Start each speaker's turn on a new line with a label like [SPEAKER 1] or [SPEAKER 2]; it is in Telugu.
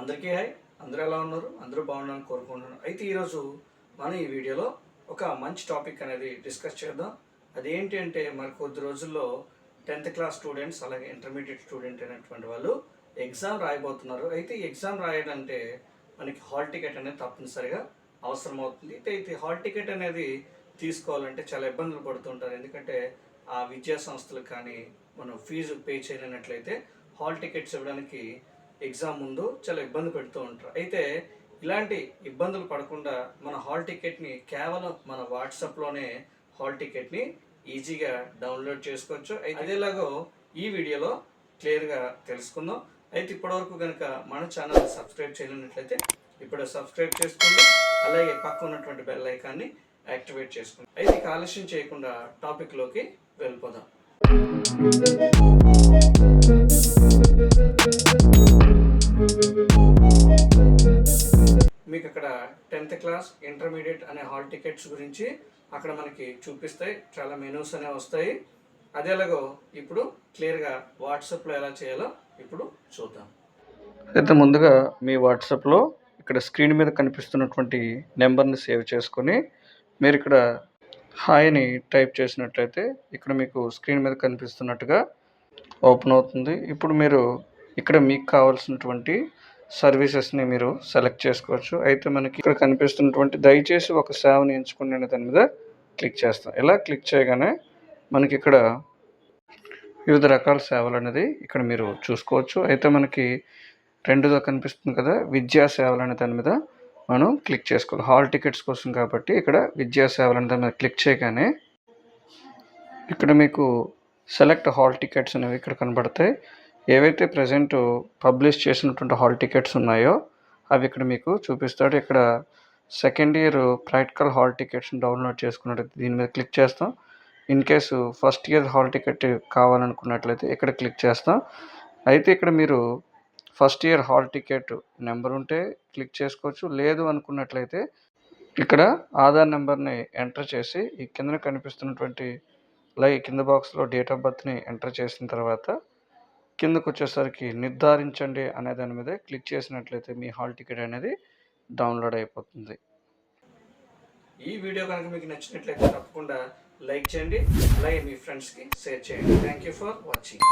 [SPEAKER 1] అందరికీ హాయ్. అందరూ ఎలా ఉన్నారు? అందరూ బాగున్నారని కోరుకుంటున్నాను. అయితే ఈరోజు మనం ఈ వీడియోలో ఒక మంచి టాపిక్ అనేది డిస్కస్ చేద్దాం. అదేంటి అంటే మరి కొద్ది రోజుల్లో టెన్త్ క్లాస్ స్టూడెంట్స్ అలాగే ఇంటర్మీడియట్ స్టూడెంట్ అయినటువంటి వాళ్ళు ఎగ్జామ్ రాయబోతున్నారు. అయితే ఈ ఎగ్జామ్ రాయాలంటే మనకి హాల్ టికెట్ అనేది తప్పనిసరిగా అవసరం అవుతుంది. అయితే అయితే హాల్ టికెట్ అనేది తీసుకోవాలంటే చాలా ఇబ్బందులు పడుతుంటారు. ఎందుకంటే ఆ విద్యా సంస్థలకు కానీ మనం ఫీజు పే చేయలేనట్లయితే హాల్ టికెట్స్ ఇవ్వడానికి ఎగ్జామ్ ముందు చాలా ఇబ్బంది పెడుతూ ఉంటారు. అయితే ఇలాంటి ఇబ్బందులు పడకుండా మన హాల్ టికెట్ని కేవలం మన వాట్సాప్లోనే హాల్ టికెట్ని ఈజీగా డౌన్లోడ్ చేసుకోవచ్చు. అయితే అదేలాగో ఈ వీడియోలో క్లియర్గా తెలుసుకుందాం. అయితే ఇప్పటివరకు కనుక మన ఛానల్ సబ్స్క్రైబ్ చేయలేనట్లయితే ఇప్పుడు సబ్స్క్రైబ్ చేసుకోండి. అలాగే పక్క ఉన్నటువంటి బెల్ ఐకాన్ని యాక్టివేట్ చేసుకోండి. అయితే ఆలస్యం చేయకుండా టాపిక్లోకి వెళ్ళిపోదాం. మీకు అక్కడ టెన్త్ క్లాస్ ఇంటర్మీడియట్ అనే హాల్ టికెట్స్ గురించి అక్కడ మనకి చూపిస్తాయి. చాలా మెనూస్ అనేవి వస్తాయి. అదేలాగో ఇప్పుడు క్లియర్గా వాట్సాప్లో ఎలా చేయాలో ఇప్పుడు చూద్దాం. అయితే ముందుగా మీ వాట్సాప్లో ఇక్కడ స్క్రీన్ మీద కనిపిస్తున్నటువంటి నెంబర్ని సేవ్ చేసుకొని మీరు ఇక్కడ హాయ్ని టైప్ చేసినట్లయితే ఇక్కడ మీకు స్క్రీన్ మీద కనిపిస్తున్నట్టుగా ఓపెన్ అవుతుంది. ఇప్పుడు మీరు ఇక్కడ మీకు కావాల్సినటువంటి సర్వీసెస్ని మీరు సెలెక్ట్ చేసుకోవచ్చు. అయితే మనకి ఇక్కడ కనిపిస్తున్నటువంటి దయచేసి ఒక సేవని ఎంచుకునే దాని మీద క్లిక్ చేస్తాం. ఇలా క్లిక్ చేయగానే మనకి ఇక్కడ వివిధ రకాల సేవలు అనేది ఇక్కడ మీరు చూసుకోవచ్చు. అయితే మనకి రెండుగా కనిపిస్తుంది కదా విద్యా సేవలు అనే దాని మీద మనం క్లిక్ చేసుకోవాలి. హాల్ టికెట్స్ కోసం కాబట్టి ఇక్కడ విద్యా సేవలు అనే దాని మీద క్లిక్ చేయగానే ఇక్కడ మీకు సెలెక్ట్ హాల్ టికెట్స్ అనేవి ఇక్కడ కనబడతాయి. ఏవైతే ప్రజెంట్ పబ్లిష్ చేసినటువంటి హాల్ టికెట్స్ ఉన్నాయో అవి ఇక్కడ మీకు చూపిస్తాడు. ఇక్కడ second year practical hall tickets download చేసుకున్నట్లయితే దీని మీద క్లిక్ చేస్తాం. In case first year hall ticket కావాలనుకున్నట్లయితే ఇక్కడ క్లిక్ చేస్తాం. అయితే ఇక్కడ మీరు first year hall ticket number ఉంటే క్లిక్ చేసుకోవచ్చు. లేదు అనుకున్నట్లయితే ఇక్కడ ఆధార్ నెంబర్ని ఎంటర్ చేసి ఈ కింద కనిపిస్తున్నటువంటి లై కింద బాక్స్లో డేట్ ఆఫ్ బర్త్ని ఎంటర్ చేసిన తర్వాత కిందకు వచ్చేసరికి నిర్ధారించండి అనే దాని మీద క్లిక్ చేసినట్లయితే మీ హాల్ టికెట్ అనేది డౌన్లోడ్ అయిపోతుంది. ఈ వీడియో కనుక మీకు నచ్చినట్లయితే తప్పకుండా లైక్ చేయండి అలాగే మీ ఫ్రెండ్స్కి షేర్ చేయండి. Thank you for watching